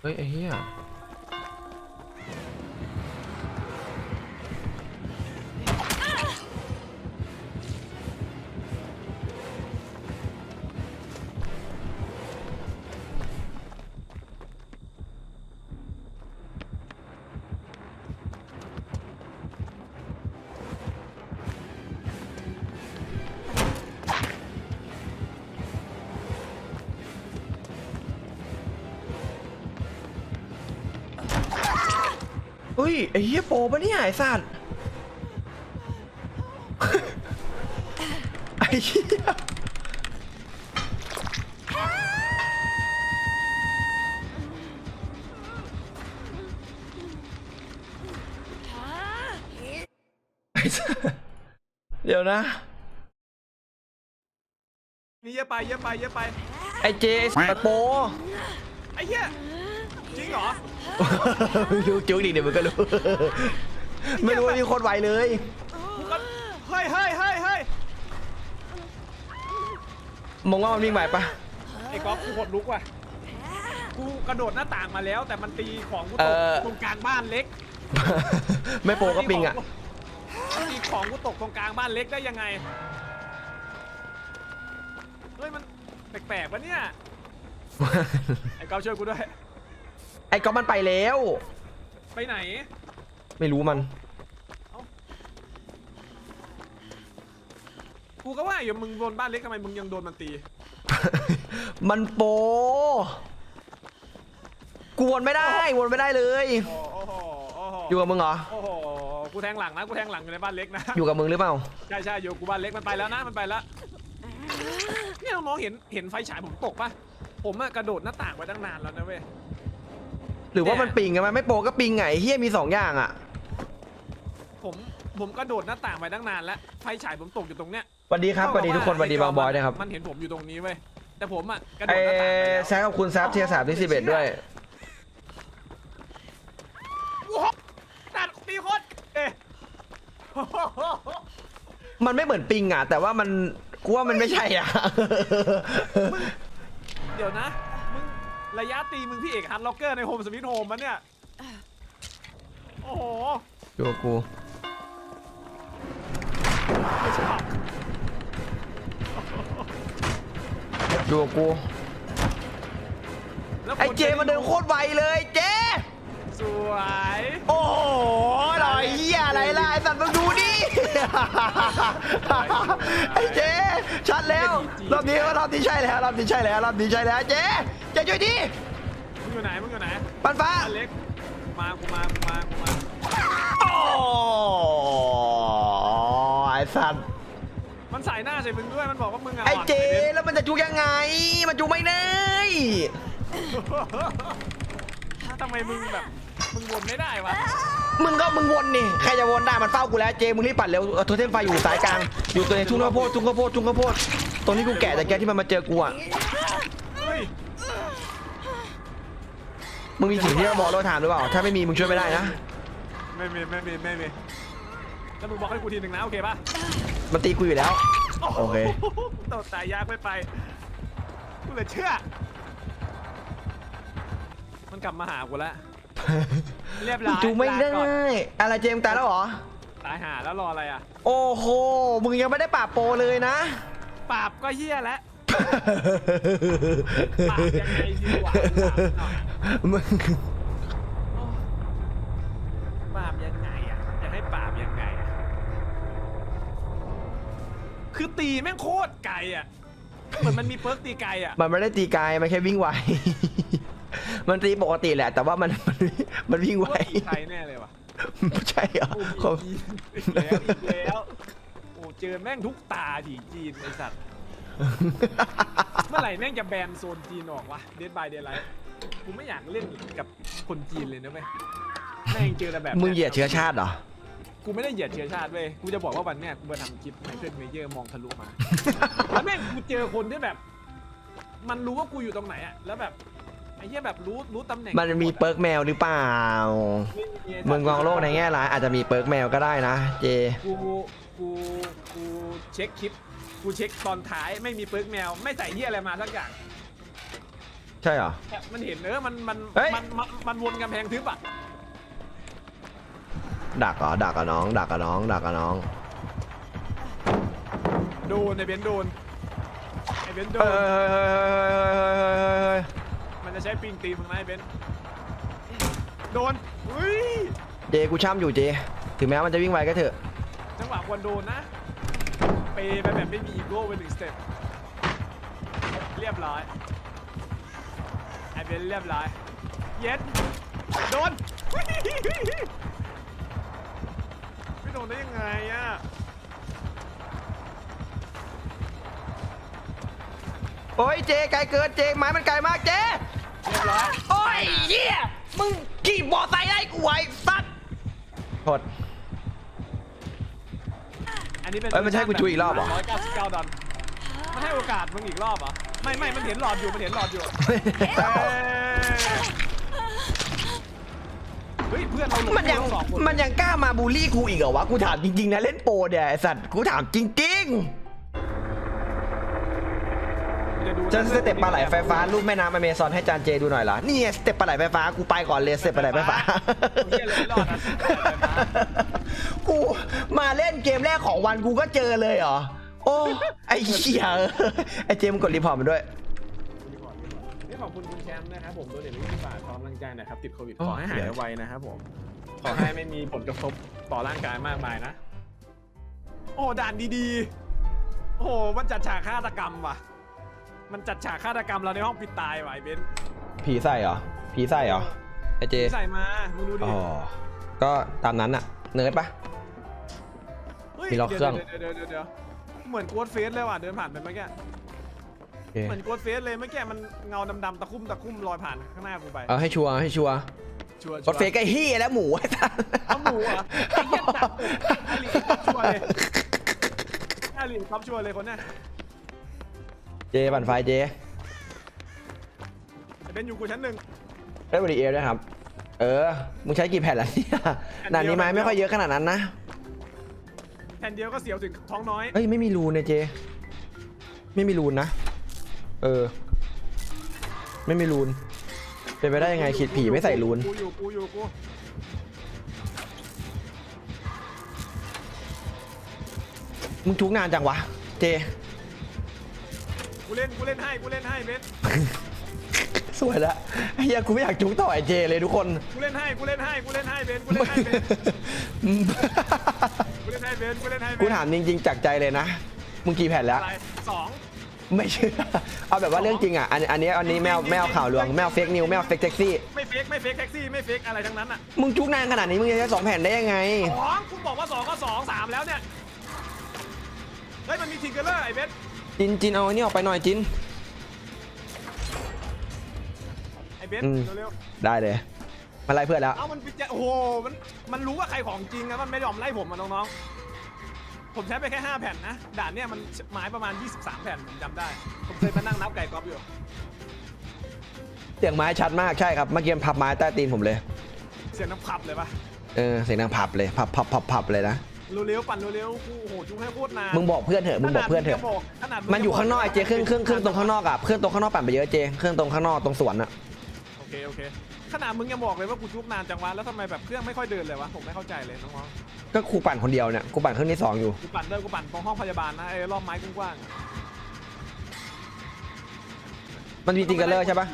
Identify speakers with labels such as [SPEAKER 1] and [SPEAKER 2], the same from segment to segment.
[SPEAKER 1] เฮ้ยไอ้เหี้ย ฮ้ย ไอ้เหี้ยโปรปะเนี่ยไอ้สัตว์ไอ้เหี้ยไอ้สัตว์เดี๋ยวนะ
[SPEAKER 2] นี่เยอะไปเยอะไปเยอะไป
[SPEAKER 1] ไอ้เจไอ้สัตว์โปร
[SPEAKER 2] ไอ้เหี้ยจริ งเหรอ
[SPEAKER 1] ไม่รู้จุกดิเดี๋ยวมึงก็รู้ ไม่รู้ว่านี่โคตรไวเลย
[SPEAKER 2] กูก็เฮ้ยเฮ้ยเฮ้ยเฮ้ย
[SPEAKER 1] มองว่ามันวิ่งไหวปะ
[SPEAKER 2] ไอ้ก๊อฟกูหดลุกว่ะ กูกระโดดหน้าต่างมาแล้ว แต่มันตีของกูต
[SPEAKER 1] เอ่
[SPEAKER 2] ก
[SPEAKER 1] อ
[SPEAKER 2] ตรงกลางบ้านเล็ก
[SPEAKER 1] ไม่โปรก็ปิงอะ
[SPEAKER 2] มันตีของกูตกตรงกลางบ้านเล็กได้ยังไง เฮ้ยมันแปลกๆวะเนี่ย ไอ้ก๊อฟช่วยกูด้วย
[SPEAKER 1] ไอ้ก๊อฟมันไปแล้ว
[SPEAKER 2] ไปไหน
[SPEAKER 1] ไม่รู้มัน
[SPEAKER 2] กูก็ว่าอยู่มึงโดนบ้านเล็กทำไมมึงยังโดนมันตี
[SPEAKER 1] มันโปรกูวนไม่ได้วนไม่ได้เลย
[SPEAKER 2] โอ้โหโอ้โหโอ้โห
[SPEAKER 1] อยู่กับมึงเหรอ
[SPEAKER 2] โอ้โหกูแทงหลังนะ กูแทงหลังอยู่ในบ้านเล็กนะ
[SPEAKER 1] อยู่กับมึงหรือเปล่า
[SPEAKER 2] ใช่ใช่อยู่กูบ้านเล็กมันไปแล้วนะมันไปแล้วเนี่ยน้องๆเห็นเห็นไฟฉายผมตกปะผมอะกระโดดหน้าต่างไว้ตั้งนานแล้วนะเว้ย
[SPEAKER 1] หรือว่ามันปิงไงมันไม่โปรก็ปิงไงเฮียมีสองอย่างอะ
[SPEAKER 2] ผมผมกระโดดหน้าต่างไปตั้งนานแล้วไฟฉายผมตกอยู่ตรงเนี้ย
[SPEAKER 1] สวัสดีครับสวัสดีทุกคนสวัสดีบางบอยนะครับ
[SPEAKER 2] มันเห็นผมอยู่ตรงนี้เว้ยแต่ผมอะกระโด
[SPEAKER 1] ไอ้
[SPEAKER 2] ดหน้าต่างไปแล้ว
[SPEAKER 1] แซคกับคุณซับเทียร์สามที่สิบเอ็ดด้วย
[SPEAKER 2] โอ้โหตัดตีโคตรเอ๊ะ
[SPEAKER 1] มันไม่เหมือนปิงอะ แต่ว่ามันกูว่ามันไม่ใช่อะ
[SPEAKER 2] เดี๋ยวนะมึง ระยะตีมึงพี่เอกฮันล็อกเกอร์ในโฮมสวิตโฮมมันเนี่ย โอ้โห
[SPEAKER 1] อยู่กับกู
[SPEAKER 2] ไม่ชอบ
[SPEAKER 1] อยู่กับกู
[SPEAKER 2] แล้ว
[SPEAKER 1] ไอ้เจมันเดินโคตรไวเลยเจ
[SPEAKER 2] สวย
[SPEAKER 1] โอ้โหหล่อยเหี้ยอะไรล่ะไอ้สัตว์มึงดูดิไอ้เจชัดแล้วรอบนี้ว่ารอบนี้ใช่แล้วรอบนี้ใช่แล้วรอบนี้ใช่แล้วเจ เจช่วยดิ
[SPEAKER 2] มึงอยู่ไหนมึงอยู่ไหน
[SPEAKER 1] ปันฟ้า
[SPEAKER 2] อเล็กมากูมากูมากูมา
[SPEAKER 1] โอ้ไอ้สัตว์
[SPEAKER 2] มันสายหน้าใส่มึงด้วยมันบอกว่ามึงอะ
[SPEAKER 1] ไอ้เจ
[SPEAKER 2] อ่อน
[SPEAKER 1] แล้วมันจะจุกยังไง มันจุกไม่ได้
[SPEAKER 2] ทำไมมึงแบบมึงวนไม่ได้วะ
[SPEAKER 1] มึงก็มึงวนนี่ใครจะวนได้มันเฝ้ากูแล้วเจมึงรีบปัดเร็วเอาโทเทมไฟอยู่สายกลางอยู่ตัวในทุ่งข้าวโพดทุ่งข้าวโพดทุ่งข้าวโพดตรงนี้กูแกะแต่แกที่มันมาเจอกูอะ มึงมีสิ่งที่เราบอกเราถามหรือเปล่า ถ้าไม่มีมึงช่วยไม่ได้นะ
[SPEAKER 2] ไม่มีไม่มีไม่มีแล้วมึงบอกให้กูทีหนึ่งนะโอเคป่ะ
[SPEAKER 1] มันตีกูอยู่แล้ว โอเค
[SPEAKER 2] ตดตายยากไม่ไปกูเลยเชื่อ มันกลับมาหากูแล้วเรียบร้อย
[SPEAKER 1] จูไม่ได้
[SPEAKER 2] ลาก่อน
[SPEAKER 1] อะไรเจมส์ตายแล้วเหรอ
[SPEAKER 2] ตายหาแล้วรออะไรอะ
[SPEAKER 1] โอ้โห มึงยังไม่ได้ปราบโปรเลยนะ
[SPEAKER 2] ปราบก็เฮี้ยแล้ว ปราบยังไงดีวะถามหน่อย
[SPEAKER 1] มึง
[SPEAKER 2] ปราบยังไงอะจะให้ปราบยังไงอะคือตีแม่งโคตรไกลอะเหมือนมันมีเพิร์กตีไกลอะ
[SPEAKER 1] มันไม่ได้ตีไกลมันแค่วิ่งไว มันตีปกติแหละ แต่ว่ามันมันมันวิ่งไว
[SPEAKER 2] ว่าตีไกลแน่เลยว่ะ
[SPEAKER 1] ไม่ใช่เหรอ
[SPEAKER 2] โอ้
[SPEAKER 1] ขอ
[SPEAKER 2] มีอีกแล้วอีกแล้ว โอ้เจอแม่งทุกตาถีจีนไอสัตว์ เมื่อไหร่แม่งจะแบนโซนจีนออกวะเดดบายเดดไลท์กูไม่อยากเล่นกับคนจีนเลยนะเว้ยแม่งเจอแต่แบบ
[SPEAKER 1] มึงเหยียดเชื้อชาติเหรอ
[SPEAKER 2] กูไม่ได้เหยียดเชื้อชาติเว้ยกูจะบอกว่าวันเนี้ยกูมาทำคลิปไมเคิลเมเยอร์มองทะลุมาแล้วแม่งกูเจอคนที่แบบ มันรู้ว่ากูอยู่ตรงไหนอะแล้วแบบไอ้เหี้ยแบบรู้รู้ตำแหน่ง
[SPEAKER 1] มันมีเปิร์กแมวหรือเปล่า
[SPEAKER 2] ไม่มีไสัตว์
[SPEAKER 1] มึงมองโลกในแง่ร้ายอาจจะมีเปิร์กแมวก็ได้นะ เจ
[SPEAKER 2] กูกูกูเช็คคลิป กูเช็คตอนท้ายไม่มีเปิร์กแมว ไม่ใส่เหี้ยอะไรมาสักอย่าง
[SPEAKER 1] ใช่เหรอ
[SPEAKER 2] มันเห็นเออมันมัน
[SPEAKER 1] เฮ้ย
[SPEAKER 2] มันมันมันวนกำแพงทึบอะ
[SPEAKER 1] ดักเหรอดักกับน้อง ดักกับน้อง ดักกับน้อง
[SPEAKER 2] โดนไอเบนซ์โดนไอเบนซ์โด
[SPEAKER 1] เฮ้ย
[SPEAKER 2] น
[SPEAKER 1] เฮ้ยเฮ้ยเฮ้ยเฮ้ยเฮ้ย
[SPEAKER 2] มันจะใช้ปิงตีมึงนะไอเบนซ์โดนอุ้ย
[SPEAKER 1] เจกูช่ำอยู่เจ ถึงแม้มันจะวิ่งไวก็เถอะ
[SPEAKER 2] จังหวะควรโดนนะเปย์ไปแบบไม่มีอีโก้ไปหนึ่งสเต็ปเรียบร้อยไอเบนซ์เรียบร้อยเย็ดโดนไม่โดนได้ยังไงอะ
[SPEAKER 1] โอ้ยเจไกลเกินเจไม้มันไกลมากเจ
[SPEAKER 2] เรียบร้อย
[SPEAKER 1] โอ้ยเหี้ยมึงขี่บอไซค์ได้กูไว้สัตว์โทษ
[SPEAKER 2] อันนี้เป็น
[SPEAKER 1] เอ้ยมันจะให้กูจุยอีกรอบเหรอ
[SPEAKER 2] ร้อยเก้าสิบเก้าดอลมันให้โอกาสมึงอีกรอบเหรอไม่ไม่มันเห็นหลอดอยู่มันเห็นหลอดอยู่เฮ้ยเพื่อนเราหลง
[SPEAKER 1] มันยัง
[SPEAKER 2] สองคน
[SPEAKER 1] มันยังกล้ามาบูลลี่กูอีกเหรอวะ กูถามจริงๆนะเล่นโปรเนี่ยไอ้สัตว์ กูถามจริง
[SPEAKER 2] ดู
[SPEAKER 1] ๆ จะสเต็ปปลาไหลไฟฟ้ารูปแม่น้ำอเมซอนให้จานเจดูหน่อยล่ะนี่ไงสเต็ปปลาไหลไฟฟ้ากูไปก่อนเลยสเต็ปปลาไหลไฟฟ้า
[SPEAKER 2] เฮียเลยไม่รอดนะสเต็ปปลาไหลไฟฟ้า
[SPEAKER 1] กูมาเล่นเกมแรกของวันกูก็เจอเลยเหรอโอ้ไอ้เหี้ยไอ้เจมงกดรีพอร์ตมันด้วย
[SPEAKER 2] นี่ขอบคุณคุณแชมป์นะครับผมตัวเด็กวิทยาศาสตร์พร้อมกำลังใจนะครับติดโควิด
[SPEAKER 1] โอ้
[SPEAKER 2] ขอให้หายไวๆนะครับผมขอให้ไม่มีผลกระทบต่อร่างกายมากมายนะ โอ้ด่านดีๆ โอ้โหมันจัดฉากฆาตกรรมว่ะ มันจัดฉากฆาตกรรมเราในห้องปิดตายว่ะไอ้เบนซ์
[SPEAKER 1] ผีใส่เหรอ ผีใส่เหรอ ไอ้เจ
[SPEAKER 2] ใส่มา มึงดูดิ
[SPEAKER 1] อ๋อ ก็ตามนั้นอะเนิร์ดปะ
[SPEAKER 2] เฮ้ย
[SPEAKER 1] มีล็อกเครื่อง
[SPEAKER 2] เดี๋ยวเดี๋ยวเดี๋ยวเดี๋ยวเหมือนโกดเฟสเลยว่ะเดินผ่านไปเมื่อกี้
[SPEAKER 1] โอเค
[SPEAKER 2] เหมือนโกดเฟสเลยเมื่อกี้มันเงาดำๆตะคุ่มตะคุ่มลอยผ่านข้างหน้ากูไป
[SPEAKER 1] เอาให้ชัวร์ให้ชัวร์
[SPEAKER 2] ชัวร์
[SPEAKER 1] รถเฟกไอ้เฮียแล้วหมูไอ้สัส
[SPEAKER 2] เอาหมูเหรอไอ้เหี้ยจัดไอ้ลีท็อปชัวร์เลยไอ้ลีท็อปชัวร์เลยคนเนี้ย
[SPEAKER 1] เจปั่นไฟเจ
[SPEAKER 2] ไอ้เบนอยู่กูชั้นหนึ่ง
[SPEAKER 1] ได้บริเอลด้วยครับ เออ มึงใช้กี่แผ่นแล้วเนี่ยด่านนี้ไม้ไม่ค่อยเยอะขนาดนั้นนะ
[SPEAKER 2] แผ่นเดียวก็เสียวถึงท้องน้อย
[SPEAKER 1] เอ้ยไม่มีรูนเนี่ยเจ ไม่มีรูนนะ เออ ไม่มีรูน เป็นไปได้ยังไงขีดผีไม่ใส่รูน
[SPEAKER 2] กูอยู่กูอยู่กู
[SPEAKER 1] มึงทุกนานจังวะ เจ
[SPEAKER 2] กูเล่นกูเล่นให้กูเล่นให้เบน
[SPEAKER 1] สวยละไอ้เฮียกูไม่อยากจุกต่อไอ้เจเลยทุกคน
[SPEAKER 2] กูเล่นให้กูเล่นให้กูเล่นให้เบนกูเล่นให้เบนกูเล่นให้เบนกูเล่นให้เบน
[SPEAKER 1] กูถามจริงๆจากใจเลยนะ มึงกี่แผ่นแล้ว
[SPEAKER 2] อะไรสอง
[SPEAKER 1] ไม่เชื่อเอาแบบว่าเรื่องจริงอะอันอันนี้อันนี้แมวแมวข่าวลวงแมวเฟกนิวแมวเฟกแท็กซี่
[SPEAKER 2] ไม่เฟกไม่เฟกแท็กซี่ไม่เฟกอะไรทั้งนั้นอะ
[SPEAKER 1] มึงจุกนานขนาดนี้มึงจะใช้สองแผ่นได้ยังไง
[SPEAKER 2] สองคุณบอกว่าสองก็สองสามแล้วเนี่ยเฮ้ยมันมีทิงเกอร์เลอร์ไอ้เบน
[SPEAKER 1] จินจินเอาอันนี้ออกไปหน่อยจิน
[SPEAKER 2] ไอ้เบน
[SPEAKER 1] อืม
[SPEAKER 2] เร็ว
[SPEAKER 1] ได้เลยมาไล่เพื่อนแล้ว
[SPEAKER 2] ๆเอามันปิดแจโอ้โหมันมันรู้ว่าใครของจริงนะมันไม่ยอมไล่ผมมาน้องๆผมใช้ไปแค่5แผ่นนะด่านเนี่ยมันไม้ประมาณ 23 แผ่นผมจำได้ ผมเคยมานั่งนับไก่กอล์ฟอยู่
[SPEAKER 1] เสียงไม้ชัดมากใช่ครับเมื่อกี้พับไม้ใต้ตีนผมเลย
[SPEAKER 2] เสียงน้ำพับเลยปะ
[SPEAKER 1] เออเสียงดังพับเลยพับพับพับพับเลยนะ
[SPEAKER 2] เร็วๆปั่นเร็วๆกูโอ้โหจุกให้โคตรนาน
[SPEAKER 1] มึงบอกเพื่อนเถอะมึงบอกเพื่อนเถอะ
[SPEAKER 2] ขนาด
[SPEAKER 1] มันอยู่ข้างนอกไอ้เจเครื่องเครื่องเครื่องตรงข้างนอกอะเครื่องตรงข้างนอกปั่นไปเยอะเจเครื่องตรงข้างนอกตรงสวนอะ
[SPEAKER 2] โอเคโอเคขนาดมึงยังบอกเลยว่ากูจุกนานจังวะแล้วทำไมแบบเครื่องไม่ค่อยเดินเลยวะผมไม่เข้าใจเลยน้อง
[SPEAKER 1] ก็ครูปั่นคนเดียวเนี่ยกูปั่นเครื่องที่สองอยู่
[SPEAKER 2] ๆกูปั่นเดินกูปั่นตรงห้องพยาบาลนะไอ้รอบไม้กว้างๆอะ
[SPEAKER 1] มันมีจิงเกอร์เลอร์ใช่ปะ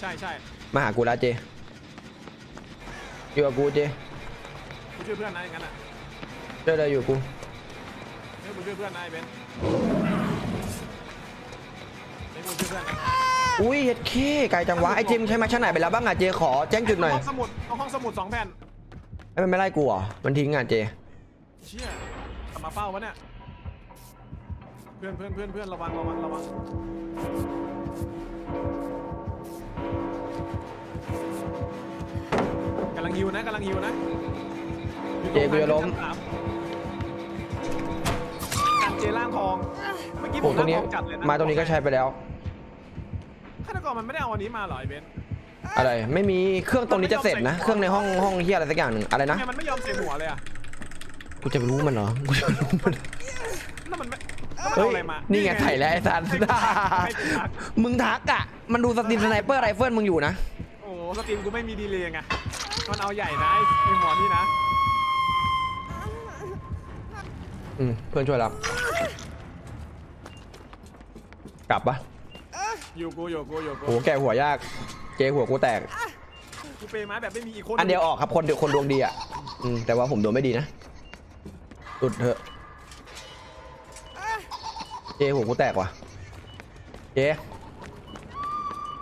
[SPEAKER 2] ใช่ใช่
[SPEAKER 1] มาหากูแล้วเจอยู่กับกูเจ
[SPEAKER 2] กูช่วยเพื่อนนะอย่างนั้นอะ
[SPEAKER 1] เจอเลยอยู่กู
[SPEAKER 2] เฮ้ยกูช่วยเพื่อนนะไอ้เบนซ์เฮ้ยกูช่วยเพื่อนนะ
[SPEAKER 1] อุ้ยเฮ็ดเคไกลจังวะไอ้เจมงใช้มาชั้นไหนไปแล้วบ้างอะเจขอแจ้งจุดหน่อย
[SPEAKER 2] ห้องสมุดเอาห้องสมุดสองแผ่น
[SPEAKER 1] ไอ้มันไม่ไล่กูเหรอมันทิ้งอะเจ
[SPEAKER 2] เชี่ยกลับมาเฝ้าวะเนี่ยเพื่อนเพื่อนเพื่อนเพื่อนระวังระวังระวังกำลังฮิวนะกำลังฮิวนะ
[SPEAKER 1] เจกูจะล้ม
[SPEAKER 2] การ เจล่างทองเมื่อกี้ผ
[SPEAKER 1] โอ้
[SPEAKER 2] ม
[SPEAKER 1] ตรงนี้
[SPEAKER 2] ล่างทองจัดเลยนะ
[SPEAKER 1] มาตรงนี้ก็ใช้ไปแล้ว
[SPEAKER 2] ฆาตกรมันไม่ได้เอาอันนี้มาเหรอไอ้เบนซ์
[SPEAKER 1] อะไรไม่มีเครื่องตรงนี้จะเสร็จนะ เครื่องในห้องห้องเฮียอะไรสักอย่างหนึ่งอะไร
[SPEAKER 2] ทำ
[SPEAKER 1] นะ
[SPEAKER 2] ไมมันไม่ยอมเสียหัวเลยอะ
[SPEAKER 1] กูจะไปรู้มันเหรอกูจะไปรู้มัน
[SPEAKER 2] แล้วมันไม่แล้วมัน
[SPEAKER 1] เฮ้
[SPEAKER 2] เอา
[SPEAKER 1] ย
[SPEAKER 2] อะไรมา
[SPEAKER 1] นี่
[SPEAKER 2] นี่
[SPEAKER 1] ไงไถ่แล้วไอ้สัน
[SPEAKER 2] ให้กูทักให้กูทัก
[SPEAKER 1] มึงทักอะ มันดูสตรีมสไนเปอร์ไรเฟิลมึงอยู่นะ
[SPEAKER 2] โอ้โหสตรีมกูไม่มีดีเลยไงมันเอาใหญ่นะไอ้ไอ้หมอนี่นะ
[SPEAKER 1] อืมเพื่อนช่วยรับ กลับปะ
[SPEAKER 2] อยู่กูอยู่กูอยู่กู
[SPEAKER 1] โหแกหัวยาก เจหัวกูแตก
[SPEAKER 2] กูเปย์ไม้แบบไม่มีอีกคน
[SPEAKER 1] อันเดียวออกครับคนเดียวคนดวงดีอะอืมแต่ว่าผมดวงไม่ดีนะสุดเถอะ เจหัวกูแตกว่ะ เจ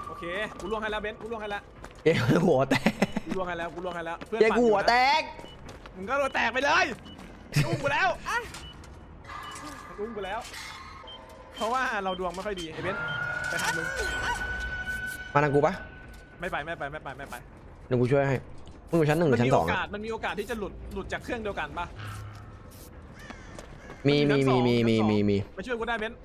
[SPEAKER 2] โอเคกูล่วงให้แล้วเบนซ์กูล่วงให้แล้ว
[SPEAKER 1] เจหัวแตก
[SPEAKER 2] กูล่วงให้แล้วกูล่วงให้แล้วเพื่อน
[SPEAKER 1] เจ
[SPEAKER 2] ปั่น
[SPEAKER 1] กู
[SPEAKER 2] อยู่
[SPEAKER 1] หัว
[SPEAKER 2] นะ
[SPEAKER 1] แตก
[SPEAKER 2] มึงก็โดนแตกไปเลยอุ้มกูแล้วอุ้มกูแล้ว เพราะว่าเราดวงไม่ค่อยดีไอ้เบนซ์ไปทางมึง
[SPEAKER 1] มาทางกูปะ
[SPEAKER 2] ไม่ไปไม่ไปไม่ไปไม่ไป
[SPEAKER 1] เดี๋ยวกูช่วยให้มึงอยู่ชั้นหนึ่งห
[SPEAKER 2] มั
[SPEAKER 1] รือชั้
[SPEAKER 2] มี
[SPEAKER 1] นส
[SPEAKER 2] โอ
[SPEAKER 1] องอะ
[SPEAKER 2] กาสมันมีโอกาสที่จะหลุดหลุดจากเครื่องเดียวกันปะ
[SPEAKER 1] มีมี
[SPEAKER 2] ชั้นส
[SPEAKER 1] มี
[SPEAKER 2] อง
[SPEAKER 1] มี
[SPEAKER 2] ชั้น
[SPEAKER 1] มี
[SPEAKER 2] สอง
[SPEAKER 1] มีมี
[SPEAKER 2] มาช่วยกูได้เบนซ์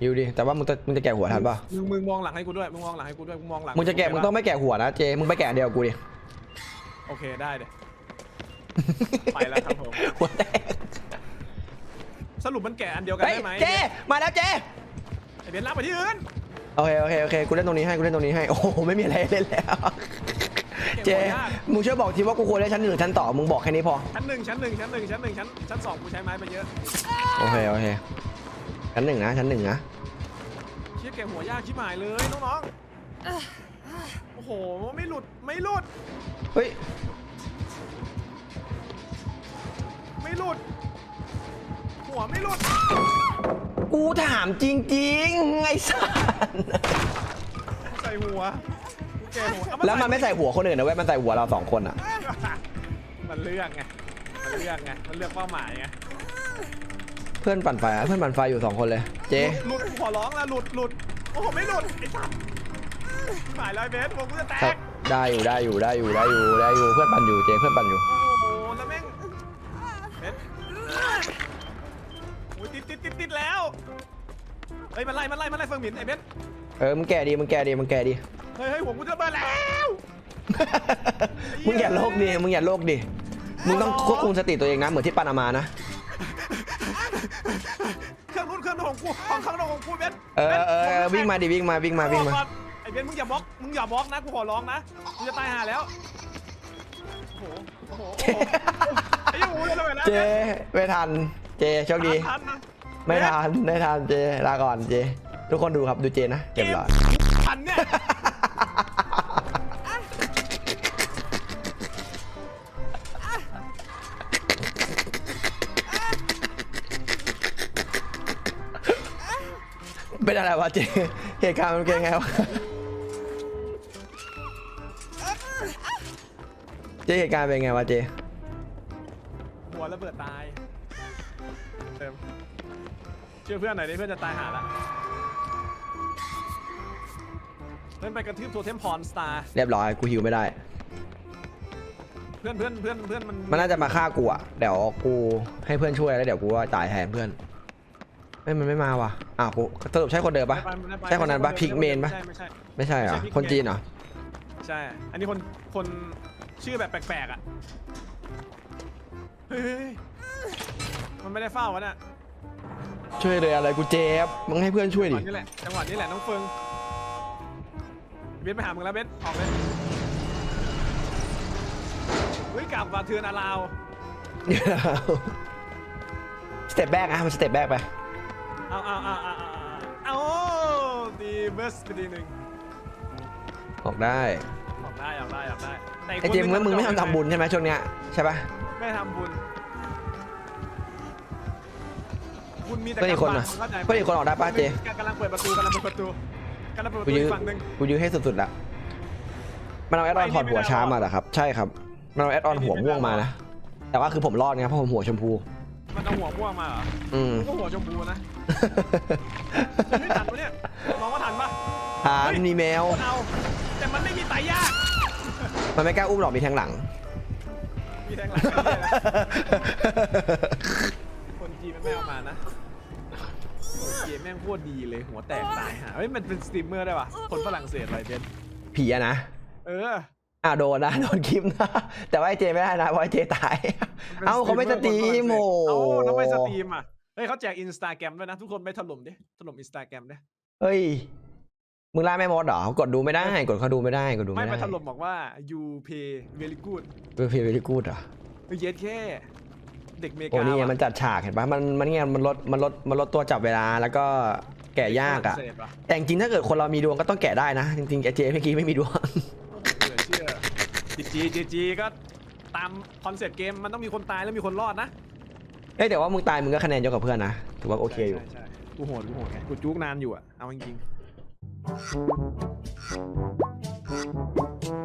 [SPEAKER 1] อยู่ดิแต่ว่ามึงจะมึงจะแกะหัวทันปะ
[SPEAKER 2] มึงมึงมองหลังให้กูด้วยมึงมองหลังให้กูด้วยมึงมองหลัง
[SPEAKER 1] มึงจะแกะมึงต้องไม่แกะหัวนะเจมึงไปแกะอันเดียวกับกูดิ
[SPEAKER 2] โอเคได้เดี๋ยไปแล้วครับผม
[SPEAKER 1] หัวแตก
[SPEAKER 2] สรุปมันแกะอันเดียวกัน
[SPEAKER 1] เฮ้ย
[SPEAKER 2] ได้ไหม
[SPEAKER 1] เจ มาแล้วเจ
[SPEAKER 2] ไอ้เบนซ์ลากไปที่อื่น
[SPEAKER 1] โอเคโอเคโอเคกูเล่นตรงนี้ให้กูเล่นตรงนี้ให้โอ้โหไม่มีอะไรเล่นแล้ว เจมึงช่วยบอกทีว่ากูควรเล่นชั้นหนึ่งหรือชั้นต่อมึงบอกแค่นี้พอ
[SPEAKER 2] ชั้นหนึ่งชั้นหนึ่งชั้นหนึ่งชั้นหนึ่งชั้นชั้นสองกูใช้ไม้ไปเยอะ
[SPEAKER 1] โอเคโอเคชั้นหนึ่งนะชั้นหนึ่งนะ
[SPEAKER 2] เชี่ยแกะหัวยากชิบหายเลยน้องๆโอ้โหไม่หลุดไม่หลุด
[SPEAKER 1] เฮ้ย
[SPEAKER 2] ไม่หลุด หัวไม่หลุด
[SPEAKER 1] กูถามจริงๆไอ้สัน
[SPEAKER 2] ใส่หัวกูแกะหัวเอาา
[SPEAKER 1] แล้วมันไม่ใส่หัวคนอื่นนะเว้ยมันใส่หัวเราสองคนอะ
[SPEAKER 2] มันเลือกไง มันเลือกไง มันเลือกเป้าหมายไง
[SPEAKER 1] เพื่อนปั่นไฟอะเพื่อนปั่นไฟอยู่สองคนเลย เจ
[SPEAKER 2] หลุดกูขอร้องแล้วหลุดหลุด โอ้โหไม่หลุดไอ้สัสชิบหายแล้วไอ้เบสผมกูจะแต
[SPEAKER 1] ครับ
[SPEAKER 2] ก
[SPEAKER 1] ได้อยู่ได้อยู่ได้อยู่ได้อยู่ได้อยู่เพื่อนปั่นอยู่เจเพื่อนปั่นอยู่
[SPEAKER 2] ฮ้ยมันไล่มันไล่มันไล่เฟิงหมินไอ้เบส
[SPEAKER 1] เออมึงแก่ดีมึงแก่ดีมึงแก่ดี
[SPEAKER 2] เฮ้ยเฮ้ยหัวกูจะเบิดแล้ว
[SPEAKER 1] มึงอย่าโลกดิมึงอย่าโลกดิมึงต้องควบคุมสติตัวเองนะเหมือนที่ปานามานะ
[SPEAKER 2] เครื่องรุ่นเครื่องของกูของข้างนอกของกูเบส
[SPEAKER 1] เออเออเออวิ่งมาดิวิ่งมาวิ่งมาวิ่งมา
[SPEAKER 2] ไอ้เบสมึงอย่าบล็อกมึงอย่าบล็อกนะกูขอร้องนะมึงจะตายห่าแล้วโอ้โหโอ้โหโอ้โหไอ้ยังหูเลยนะ
[SPEAKER 1] เจไม่ทันเจโชคดี
[SPEAKER 2] ทันนะ
[SPEAKER 1] ไม่ทันไม่ทันเจลาก่อนเจ ทุกคนดูครับดูเจนะเก็บหลอด
[SPEAKER 2] ทันเนี่ย
[SPEAKER 1] เป็นอะไรวะเจเหตุการณ์มันเป็นไงวะเจเหตุการณ์เป็นไงวะเจ
[SPEAKER 2] เชื่อเพื่อนหน่อยดิเพื่อนจะตายหาละเพื่อนไปกระทืบโทเทมพรสตาร์
[SPEAKER 1] เรียบร้อยกูหิวไม่ได้
[SPEAKER 2] เพื่อนเพื่อนเพื่อนเพื่อนมัน
[SPEAKER 1] มันน่าจะมาฆ่ากูอะเดี๋ยวกูให้เพื่อนช่วยแล้วเดี๋ยวกูว่าจ่ายแทนเพื่อนไม่มันไม่มาว่ะอ้าวกูสรุปใช่คนเดิมปะ
[SPEAKER 2] ไม่ไปไม่ไป
[SPEAKER 1] ใช่คนนั้นปะ
[SPEAKER 2] ไใช่
[SPEAKER 1] พิกเมนปะ
[SPEAKER 2] ใช่ไม่ใช่
[SPEAKER 1] ไม่ใช่เหรอ
[SPEAKER 2] ไม่ใช่
[SPEAKER 1] คนจีนเหรอ
[SPEAKER 2] ใช่ อันนี้คนคนชื่อแบบแปลกๆอะ เฮ้ยเฮ้ยมันไม่ได้เฝ้าวะเนี่ย
[SPEAKER 1] ช่วยเลยอะไรกูเจ็บมึงให้เพื่อนช่วย
[SPEAKER 2] จังห
[SPEAKER 1] ดิ
[SPEAKER 2] วะนี้แหละจังหวะนี้แหละน้องเฟิงเบสไปหามึงแล้วเบสออกเลยเฮ้ยกลับมาเทือนอาราว
[SPEAKER 1] สเต็ปแบกอะมันสเต็ปแบกไป
[SPEAKER 2] เอาเอาเอาเอาเอาเอาตีเบิร์สไปทีหนึ่ง
[SPEAKER 1] ออกได้
[SPEAKER 2] ออกได้ออกได้ออกได้แต่ก
[SPEAKER 1] ไอเจมส์
[SPEAKER 2] คนห
[SPEAKER 1] มึงไม่ทำทำบุญใช่ไหมช่วงเนี้ยใช่ปะ
[SPEAKER 2] ไม่ทำบุญ บุญมีแต่
[SPEAKER 1] เพื่อนอีกคนน่ะ
[SPEAKER 2] เข้าใจไหม
[SPEAKER 1] เพื่อนอีกคนออกได้ปะเจ
[SPEAKER 2] กำลังเปิดประตูกำลังเปิดประตูกำลังเปิดประ
[SPEAKER 1] กู
[SPEAKER 2] ตู
[SPEAKER 1] ยื้อ
[SPEAKER 2] อีกฝั่งหนึ่ง
[SPEAKER 1] กูยื้อให้สุดๆละมันเอาแอดออนถอดหัวช้ามาเหรอครับ ใช่ครับ มันเอาแอดออนหัวม่วงมานะ แต่ว่าคือผมรอดไงเพราะผมหัวชมพู
[SPEAKER 2] มันเอาหัวม่วงมาเหรอ
[SPEAKER 1] อืม
[SPEAKER 2] กูก็หัวชมพูนะไม่ทันปะเนี่ยมองว่าทันปะ
[SPEAKER 1] ฐานมีแมว
[SPEAKER 2] เอา แต่มันไม่มีไตยาก
[SPEAKER 1] มันไม่กล้าอุ้มหรอกมีแทงหลัง
[SPEAKER 2] มีแทงหลังไม่ได้นะคนจีนมันไม่เอามานะโอ้ยเกมแม่งโคตรดีเลยหัวแตกตายฮะเฮ้ยมันเป็นสตรีมเมอร์ได้ปะคนฝรั่งเศสอะไรเบน
[SPEAKER 1] ผีอะนะ
[SPEAKER 2] เออ
[SPEAKER 1] อ่าโดนนะโดนคลิปนะ แต่ว่าไอเจไม่ได้นะเพราะไอเจตาย
[SPEAKER 2] มป็น
[SPEAKER 1] เอ้าเขาไม่สตรีมโอ้
[SPEAKER 2] เอ้าทำไมสตรีมอะเฮ้ยเขาแจกอินสตาแกรมด้วยนะ ทุกคนไปถล่มดิถล่มอินสตาแกรมดิ
[SPEAKER 1] เฮ้ยมึงล่าแม่มดเหรอกดดูไม่ได้ กดเขาดูไม่ได้กดดู
[SPEAKER 2] ไม่
[SPEAKER 1] ไม่
[SPEAKER 2] ไป
[SPEAKER 1] ได้
[SPEAKER 2] ถล่มบอกว่า you pay very good
[SPEAKER 1] เวฟเวลิกูดเหรอ
[SPEAKER 2] เฮ้ยเย็ดแค่ เด็กเม
[SPEAKER 1] โอ้
[SPEAKER 2] กา
[SPEAKER 1] นี่ไง
[SPEAKER 2] ว่ะ
[SPEAKER 1] มันจัดฉากเห็นปะมันมันเนี่ยมันลดมันลดมันลดตัวจับเวลาแล้วก็แกะยากอะ
[SPEAKER 2] เศษว่
[SPEAKER 1] แต่จริงๆถ้าเกิดคนเรามีดวงก็ต้องแกะได้นะ จริงๆไอเจเมื่อกี้ไม่มีดวง
[SPEAKER 2] เหลือเชื่อจีจีจีจีก็ตามคอนเซ็ปต์เกมมันต้องมีคนตายแล้วมีคนรอดนะ
[SPEAKER 1] เฮ้ยแต่ว่ามึงตายมึงก็คะแนนเยอะกว่าเพื่อนนะถือว่าโอเคอยู่
[SPEAKER 2] ใช่ใช่กูโหดกูโหดไงกูจุกนานอยู่อะเอาจริงๆ